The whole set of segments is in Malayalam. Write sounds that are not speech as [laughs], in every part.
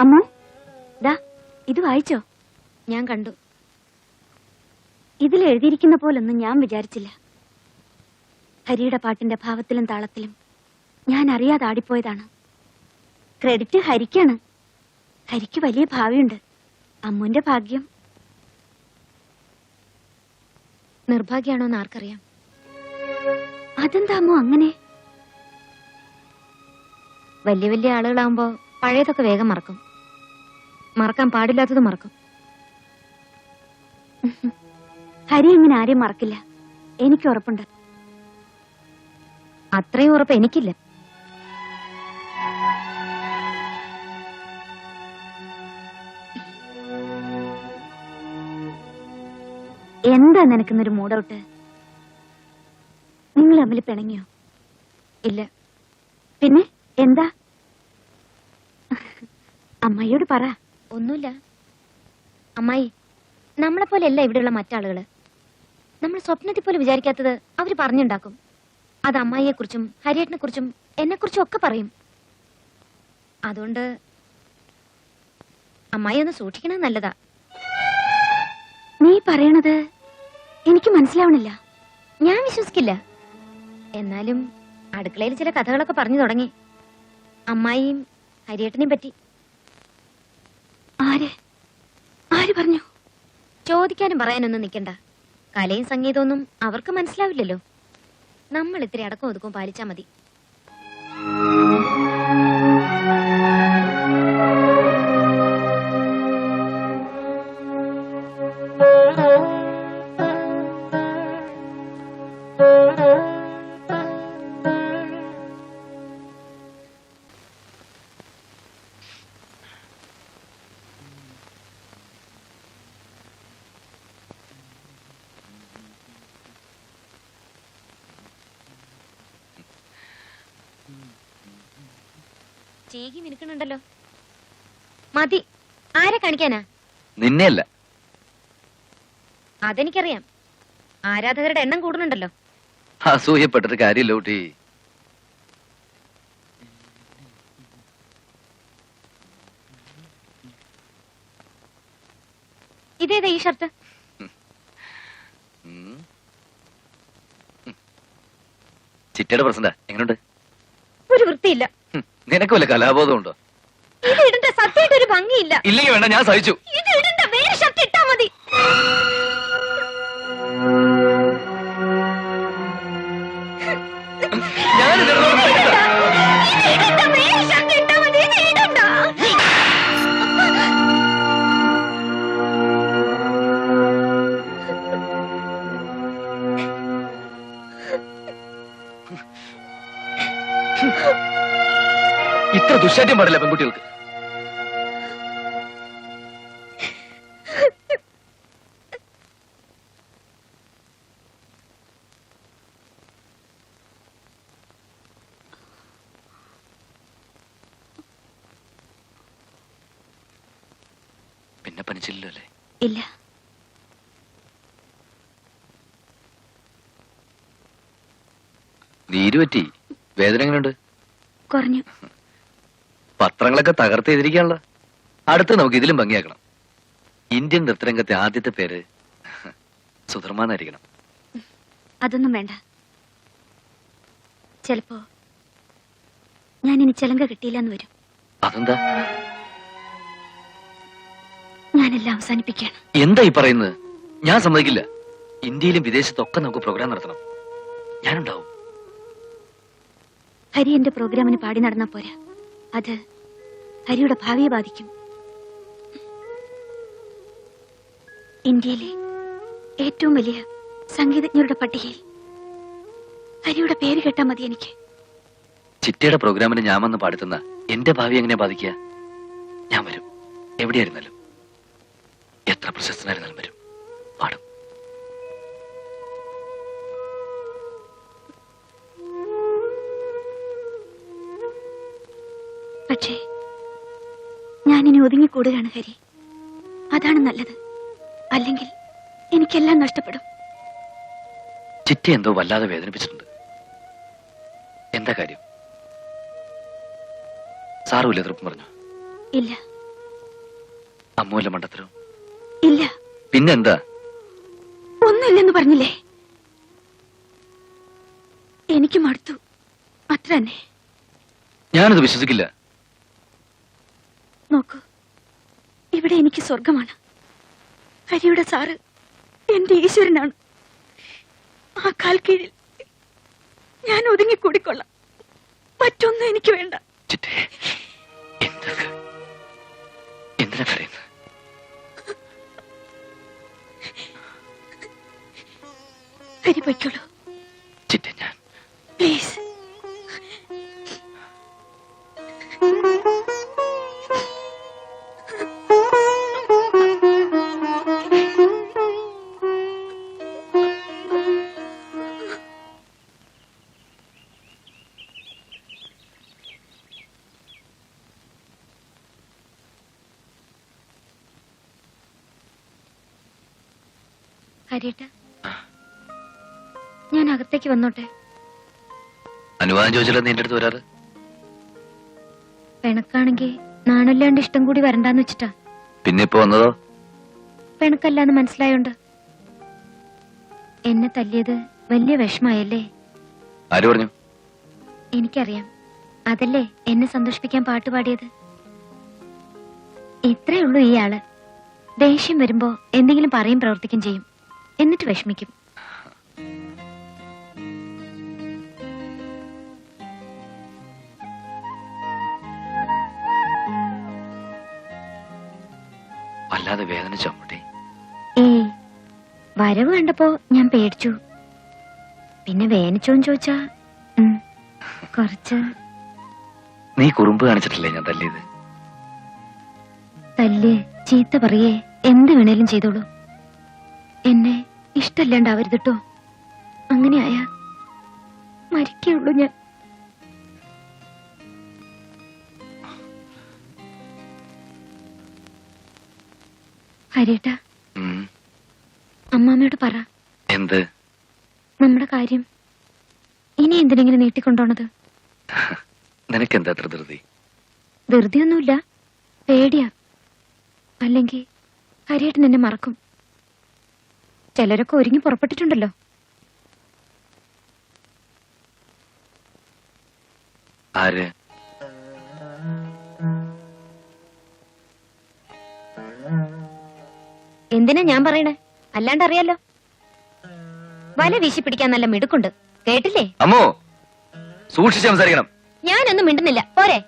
അമ്മു ദാ ഇത് വായിച്ചോ. ഞാൻ കണ്ടു. ഇതിൽ എഴുതിയിരിക്കുന്ന പോലൊന്നും ഞാൻ വിചാരിച്ചില്ല. ഹരിയുടെ പാട്ടിന്റെ ഭാവത്തിലും താളത്തിലും ഞാൻ അറിയാതെ ആടിപ്പോയതാണ്. ക്രെഡിറ്റ് ഹരിക്കാണ്. ഹരിക്ക് വലിയ ഭാവിയുണ്ട്. അമ്മുന്റെ ഭാഗ്യം. നിർഭാഗ്യാണോ എന്ന് ആർക്കറിയാം. അതെന്താ അമ്മു അങ്ങനെ? വലിയ വലിയ ആളുകളാവുമ്പോ പഴയതൊക്കെ വേഗം മറക്കും. മറക്കാൻ പാടില്ലാത്തത് മറക്കും. ഹരി ഇങ്ങനെ ആരെയും മറക്കില്ല. എനിക്ക് ഉറപ്പുണ്ട്. അത്രയും ഉറപ്പ് എനിക്കില്ല. എന്താ നിനക്കുന്നൊരു മൂടൗട്ട്? നിങ്ങൾ തമ്മിൽ പിണങ്ങിയോ? ഇല്ല. പിന്നെ എന്താ? അമ്മയോട് പറ. ഒന്നുമില്ല. അമ്മായി നമ്മളെ പോലെയല്ല ഇവിടെയുള്ള മറ്റാളുകൾ. നമ്മൾ സ്വപ്നത്തിൽ പോലും വിചാരിക്കാത്തത് അവർ പറഞ്ഞുണ്ടാക്കും. അത് അമ്മായിയെ കുറിച്ചും ഹരിയേട്ടനെ കുറിച്ചും എന്നെ കുറിച്ചും ഒക്കെ പറയും. അതുകൊണ്ട് അമ്മായി ഒന്ന് സൂക്ഷിക്കണത് നല്ലതാ. നീ പറയണത് എനിക്ക് മനസ്സിലാവണില്ല. ഞാൻ വിശ്വസിക്കില്ല. എന്നാലും അടുക്കളയിൽ ചില കഥകളൊക്കെ പറഞ്ഞു തുടങ്ങി. അമ്മായിയും ഹരിയേട്ടനെയും പറ്റി ആര് ആര് പറഞ്ഞു. ചോദിക്കാനും പറയാനൊന്നും നിൽക്കണ്ട. കലയും സംഗീതമൊന്നും അവർക്ക് മനസ്സിലാവില്ലല്ലോ. നമ്മൾ ഇത്തിരി അടക്കം ഒതുക്കും പാലിച്ചാ മതി. ചീകി മിനുക്കണുണ്ടല്ലോ മതി ആരെ കാണിക്കാനാ? നിന്നെയല്ല. അതെനിക്കറിയാം. ആരാധകരുടെ എണ്ണം കൂടുന്നുണ്ടല്ലോ. അസൂയപ്പെട്ടിട്ട് കാര്യമില്ല കുട്ടി. ഇതേതാ ഈ ഷർട്ട്. ചിറ്റയുടെ പ്രസന്റാ എങ്ങനെയുണ്ട് ഒരു വൃത്തിയില്ല. നിനക്ക് വല്ല കലാബോധം ഉണ്ടോ? ഇത് ഇടണ്ട സത്യമായിട്ട് ഒരു ഭംഗിയില്ല. ഇല്ലെങ്കിൽ വേണ്ട ഞാൻ സഹിച്ചു. ഇത് ഇടണ്ട വേറെ ഷർട്ട് ഇട്ടാ മതി. ഞാൻ ഇതിനോട് ദുശാഠ്യം പാടില്ല പെൺകുട്ടികൾക്ക്. പിന്നെ പനിച്ചില്ലല്ലോ അല്ലേ? ഇല്ല. നീര് പറ്റി? വേദന എങ്ങനെയുണ്ട് കുറഞ്ഞു. പത്രങ്ങളൊക്കെ തകർത്ത് എതിരിക്കാനുള്ള അടുത്ത് നമുക്ക് ഇതിലും ഭംഗിയാക്കണം. ഇന്ത്യൻ നൃത്തരംഗത്തെ ആദ്യത്തെ പേര് സുധർമാനായിരിക്കണം അതൊന്നും വേണ്ട. ചിലപ്പോ ഞാൻ ഇനി ചെലങ്ക കിട്ടിയില്ലെന്ന് വരും. അതെന്താ? ഞാനെല്ലാം അവസാനിപ്പിക്കുകയാണ്. എന്താ ഈ പറയുന്നത്? ഞാൻ സമ്മതിക്കില്ല. ഇന്ത്യയിലും വിദേശത്തൊക്കെ നമുക്ക് പ്രോഗ്രാം നടത്തണം. ഞാനുണ്ടാവും. ഹരി എന്റെ പ്രോഗ്രാമിന് പാടി നടന്നാ പോരാ. അത് ഹരിയുടെ ഭാവിയെ ബാധിക്കും. ഇന്ത്യയിലെ ഏറ്റവും വലിയ സംഗീതജ്ഞരുടെ പട്ടികയിൽ ഹരിയുടെ പേര് കേട്ടാ മതി എനിക്ക്. ചിറ്റയുടെ പ്രോഗ്രാമിന് ഞാൻ വന്ന് പാടുത്തുന്ന എന്റെ ഭാവി എങ്ങനെ ബാധിക്കുക? ഞാൻ വരും. എവിടെയായിരുന്നാലും. എത്ര പ്രശസ്തനായിരുന്നാലും വരും. ഞാനിനി ഒതുങ്ങിക്കൂടുകയാണ് ഹരി. അതാണ് നല്ലത്. അല്ലെങ്കിൽ എനിക്കെല്ലാം നഷ്ടപ്പെടും. ചിറ്റി എന്തോ വല്ലാതെ വേദനിപ്പിച്ചിട്ടുണ്ട്. എന്താ കാര്യം? സാറുമില്ല തൃപ്പം പറഞ്ഞു? ഇല്ല. അമ്മൂല്ല മണ്ടത്തരോ? ഇല്ല. പിന്നെന്താ? ഒന്നുമില്ലെന്ന് പറഞ്ഞില്ലേ? എനിക്ക് മടുത്തു അത്ര തന്നെ ഞാനത് വിശ്വസിക്കില്ല. ഇവിടെ എനിക്ക് സ്വർഗമാണ്. ഹരിയുടെ സാറ് എന്റെ ഈശ്വരനാണ്. ആ കാൽ കീഴിൽ ഞാൻ ഒതുങ്ങിക്കൂടിക്കൊള്ളാം. മറ്റൊന്നും എനിക്ക് വേണ്ട. എന്തിനാ കരയുന്നത് ഹരി പൊയ്ക്കോളൂ. പ്ലീസ്. ഹരിയേട്ട ഞാൻ അകത്തേക്ക് വന്നോട്ടെ. അനുവാദം ചോദിച്ചാലോ നിന്റെ അടുത്ത് വരാറ്? പിണക്കാണെങ്കിൽ നാണല്ലാണ്ട് ഇഷ്ടം കൂടി വരണ്ടാന്ന് വെച്ചിട്ടാ. പിന്നെ ഇപ്പൊ വന്നതോ? പെണക്കല്ലാന്ന് മനസ്സിലായോണ്ട്. എന്നെ തല്ലിയത് വലിയ വിഷമായല്ലേ? ആര് പറഞ്ഞു? എനിക്കറിയാം. അതല്ലേ എന്നെ സന്തോഷിപ്പിക്കാൻ പാട്ട് പാടിയത്? ഇത്രേ ഉള്ളൂ ഈ ആൾ. ദേഷ്യം വരുമ്പോ എന്തെങ്കിലും പറയും പ്രവർത്തിക്കും ചെയ്യും. എന്നിട്ട് വിഷമിക്കും. അല്ലാതെ വേദന അമ്മൂട്ടി ഏയ് വരവ് കണ്ടപ്പോ ഞാൻ പേടിച്ചു. പിന്നെ വേനിച്ചോന്ന് ചോദിച്ചാ കുറച്ച്. നീ കുറുമ്പ് കാണിച്ചിട്ടില്ലേ ഞാൻ തല്ലിയത്? തല്ലേ ചീത്ത പറയേ എന്ത് വേണേലും ചെയ്തോളൂ. എന്നെ ഇഷ്ടല്ലാണ്ടാവരുത് കേട്ടോ അങ്ങനെയായ മരിക്കുള്ളൂ ഞാൻ. ഹരിയേട്ടാ. അമ്മാമ്മയോട് പറ. എന്ത്? നമ്മുടെ കാര്യം. ഇനി എന്തിനെങ്ങനെ നീട്ടിക്കൊണ്ടോണത്? നിനക്കെന്താ അത്ര ധൃതി? ധൃതിയൊന്നുമില്ല പേടിയാ. അല്ലെങ്കിൽ ഹരിയേട്ടൻ എന്നെ മറക്കും. ചിലരൊക്കെ ഒരുങ്ങി പുറപ്പെട്ടിട്ടുണ്ടല്ലോ. ആര്? എന്തിനാ ഞാൻ പറയണേ? അല്ലാണ്ട് അറിയാലോ വല വീശി പിടിക്കാൻ നല്ല മിടുക്കുണ്ട്. കേട്ടില്ലേ? അമ്മോ സൂക്ഷിച്ച് സംസാരിക്കണം. ഞാനൊന്നും മിണ്ടുന്നില്ല. പോരെ.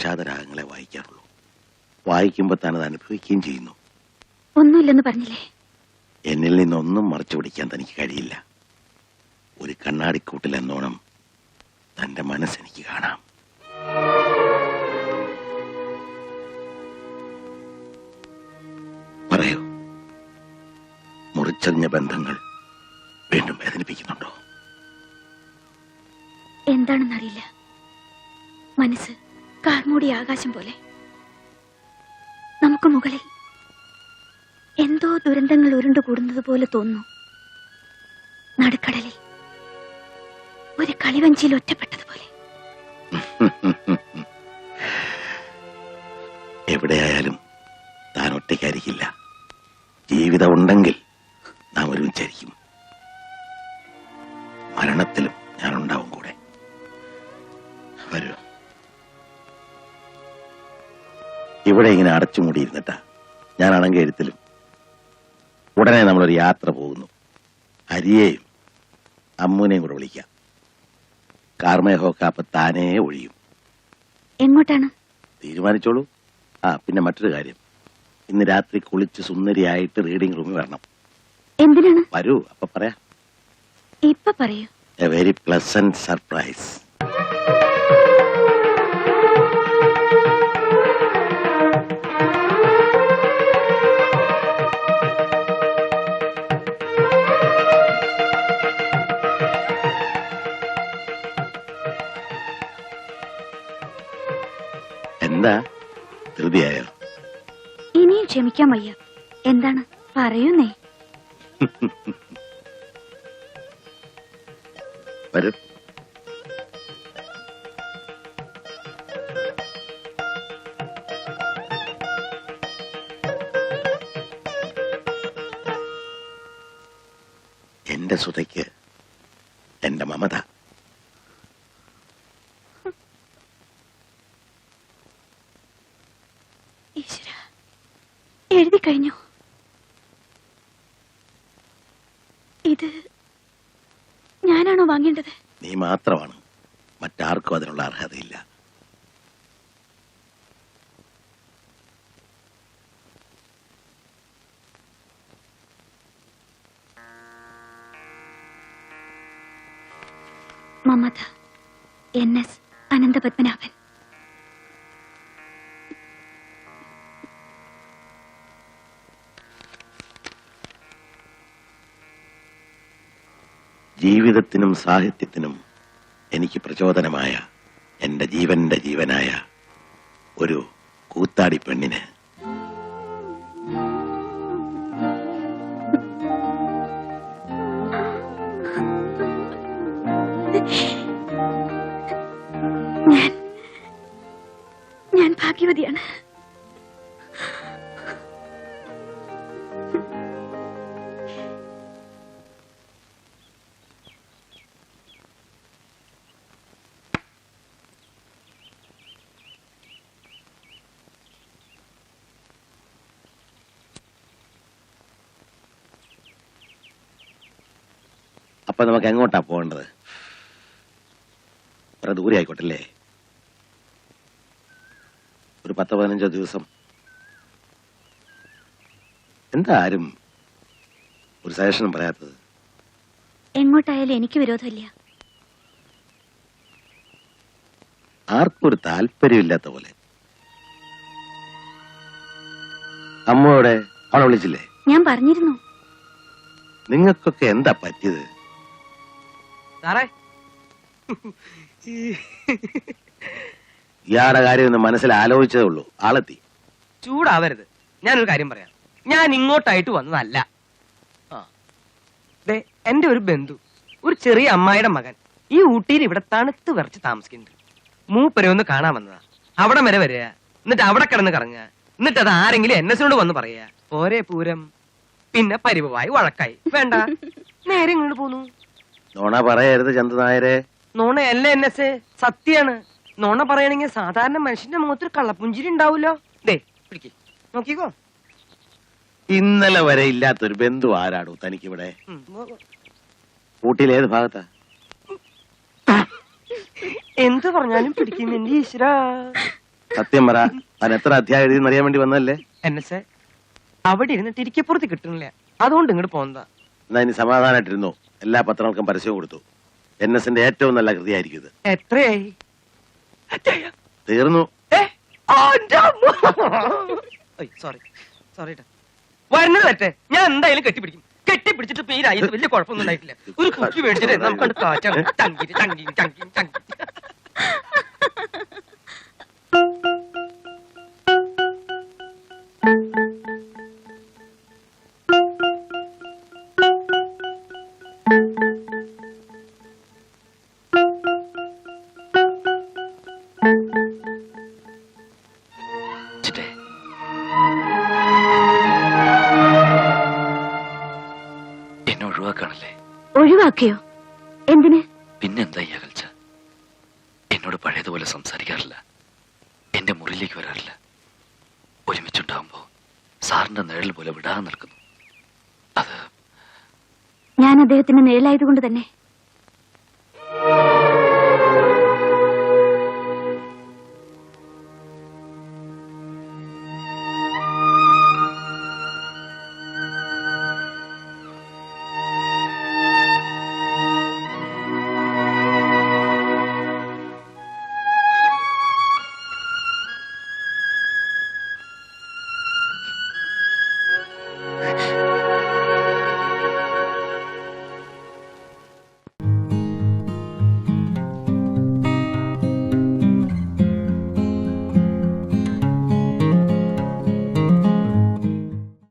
വിഷാദരാഗങ്ങളെ വായിക്കാറുള്ളൂ. വായിക്കുമ്പോൾ താൻ അത് അനുഭവിക്കുകയും ചെയ്യുന്നു. ഒന്നുമില്ലെന്ന് പറഞ്ഞില്ലേ? എന്നിൽ നിന്നൊന്നും മറച്ചു പിടിക്കാൻ തനിക്ക് കഴിയില്ല. ഒരു കണ്ണാടിക്കൂട്ടിൽ എന്നോണം തന്റെ മനസ്സെനിക്ക് കാണാം. പറയൂ. മുറിച്ചറിഞ്ഞ ബന്ധങ്ങൾ വീണ്ടും വേദനിപ്പിക്കുന്നുണ്ടോ? എന്താണെന്നറിയില്ല. മനസ്സ് കാർമൂടിയ ആകാശം പോലെ. നമുക്ക് മുകളിൽ എന്തോ ദുരന്തങ്ങൾ ഉരുണ്ടുകൂടുന്നത് പോലെ തോന്നുന്നു. നടുക്കടലിൽ ഒരു കളിവഞ്ചിയിൽ ഒറ്റപ്പെട്ടതുപോലെ [laughs] എവിടെയായാലും താൻ ഒറ്റയ്ക്കായിരിക്കില്ല. ജീവിതം ഉണ്ടെങ്കിൽ നാം ഒരുമിച്ചായിരിക്കും. മരണത്തിലും ഇവിടെ ഇങ്ങനെ അടച്ചുമൂടിയിരുന്നിട്ടാ. ഞാനാണെങ്കിൽ എഴുത്തിലും ഉടനെ നമ്മളൊരു യാത്ര പോകുന്നു. ഹരിയെയും അമ്മൂനെയും കൂടെ വിളിക്കാം. കാർമേഹമൊക്കെ അപ്പൊ താനേ ഒഴിയും. എങ്ങോട്ടാണ്? തീരുമാനിച്ചോളൂ. ആ പിന്നെ മറ്റൊരു കാര്യം. ഇന്ന് രാത്രി കുളിച്ച് സുന്ദരിയായിട്ട് റീഡിംഗ് റൂമിൽ വരണം. എന്തിനാണ്? വരൂ അപ്പൊ പറയാ. ഇപ്പൊ പറയൂ. A very pleasant surprise. വയ്യ. എന്താണ്? പറയുന്നേ. [laughs] എന്റെ സുതയ്ക്ക് എന്റെ മമത ഈശ്വര എഴുതി കഴിഞ്ഞു. ഇത് ഞാനാണോ വാങ്ങേണ്ടത്? നീ മാത്രമാണ്. മറ്റാർക്കും അതിനുള്ള അർഹതയില്ല. Mamata N S Ananthapadmanabhan. ജീവിതത്തിനും സാഹിത്യത്തിനും എനിക്ക് പ്രചോദനമായ എന്റെ ജീവന്റെ ജീവനായ ഒരു കൂത്താടി പെണ്ണിന്. ഞാൻ ഭാഗ്യവതിയാണ്. അപ്പൊ നമുക്ക് എങ്ങോട്ടാ പോകേണ്ടത്? അത്ര ദൂരെ ആയിക്കോട്ടല്ലേ? ഒരു പത്ത് പതിനഞ്ചോ ദിവസം. എന്താ ആരും ഒരു സജഷനും പറയാത്തത്? എങ്ങോട്ടായാലും എനിക്ക് വിരോധമില്ല. ആർക്കും ഒരു താല്പര്യമില്ലാത്ത പോലെ. അമ്മയോടെ അവളെ വിളിച്ചില്ലേ? ഞാൻ പറഞ്ഞിരുന്നു. നിങ്ങൾക്കൊക്കെ എന്താ പറ്റിയത്? സാറേ. ഇയാളുടെ കാര്യം ഒന്ന് മനസ്സിൽ ആലോചിച്ചതേ ഉള്ളൂ. ആളെത്തി. ചൂടാവരുത്. ഞാനൊരു കാര്യം പറയാം. ഞാൻ ഇങ്ങോട്ടായിട്ട് വന്നതല്ല. ആ. ദേ എന്റെ ഒരു ബന്ധു ഒരു ചെറിയ അമ്മായിയുടെ മകൻ ഈ ഊട്ടിയിൽ ഇവിടെ തണുത്ത് വിറച്ച് താമസിക്കുന്നുണ്ട്. മൂപ്പരെ ഒന്ന് കാണാൻ വന്നതാ. അവിടെ വരെ വരിക. എന്നിട്ട് അവിടെ കിടന്ന് കറങ്ങുക. എന്നിട്ട് അത് ആരെങ്കിലും എൻ എസിനോട് വന്ന് പറയുക. പോരെ പൂരം. പിന്നെ പരിവായി വഴക്കായി. വേണ്ട. നേരെ ഇങ്ങോട്ട് പോന്നു. നോണ പറയരുത് ചന്തു നായരെ. നോണയല്ല എൻ എസ് സത്യാണ്. നോണ പറയണെങ്കിൽ സാധാരണ മനുഷ്യന്റെ മുഖത്തൊരു കള്ളപ്പുഞ്ചിരി ഉണ്ടാവൂലോ? ദേ പിടിക്ക്. നോക്കിക്കോ. ഇന്നലെ വരെ ഇല്ലാത്തൊരു ബന്ധു ആരാടോ തനിക്കിവിടെ? ഉം. ഭാഗത്ത? എന്ത് പറഞ്ഞാലും പിടിക്കും എന്റെ ഈശ്വര. സത്യം പറ താൻ എത്ര അധ്യായം എഴുതി അറിയാൻ വേണ്ടി വന്നല്ലേ എൻ എസ് അവിടെ ഇരുന്നിട്ട് ഇരിക്കപ്പുറത്ത് കിട്ടണില്ല അതുകൊണ്ട് ഇങ്ങോട്ട് പോന്നതാ. എന്നാ ഇനി സമാധാനായിട്ടിരുന്നു എല്ലാ പത്രങ്ങൾക്കും പരസ്യവും കൊടുത്തു. എൻ എസിന്റെ ഏറ്റവും നല്ല കൃതിയായിരിക്കും ഇത്. എത്രയായി? തീർന്നു. Sorry sorry. വരുന്നത് ഞാൻ എന്തായാലും കെട്ടിപ്പിടിക്കും. കെട്ടിപ്പിടിച്ചിട്ട് പേരായി വലിയ കുഴപ്പമൊന്നും ഉണ്ടായിട്ടില്ല. ഒരു കുട്ടി മേടിച്ചിട്ട് നമുക്ക് കാറ്റാണ് തങ്കി തങ്കി തങ്കി ചങ്കി എന്നെ ഒഴിവാക്കാണല്ലേ ഒഴിവാക്കിയോ? എന്തിന്? പിന്നെന്താ ഈ അകൽച്ച? എന്നോട് പഴയതുപോലെ സംസാരിക്കാറില്ല. എന്റെ മുറിയിലേക്ക് വരാറില്ല. ഒരുമിച്ചുണ്ടാവുമ്പോ സാറിന്റെ നിഴൽ പോലെ വിടാതെ നിൽക്കുന്നു. അത് ഞാൻ അദ്ദേഹത്തിന് നിഴലായതുകൊണ്ട് തന്നെ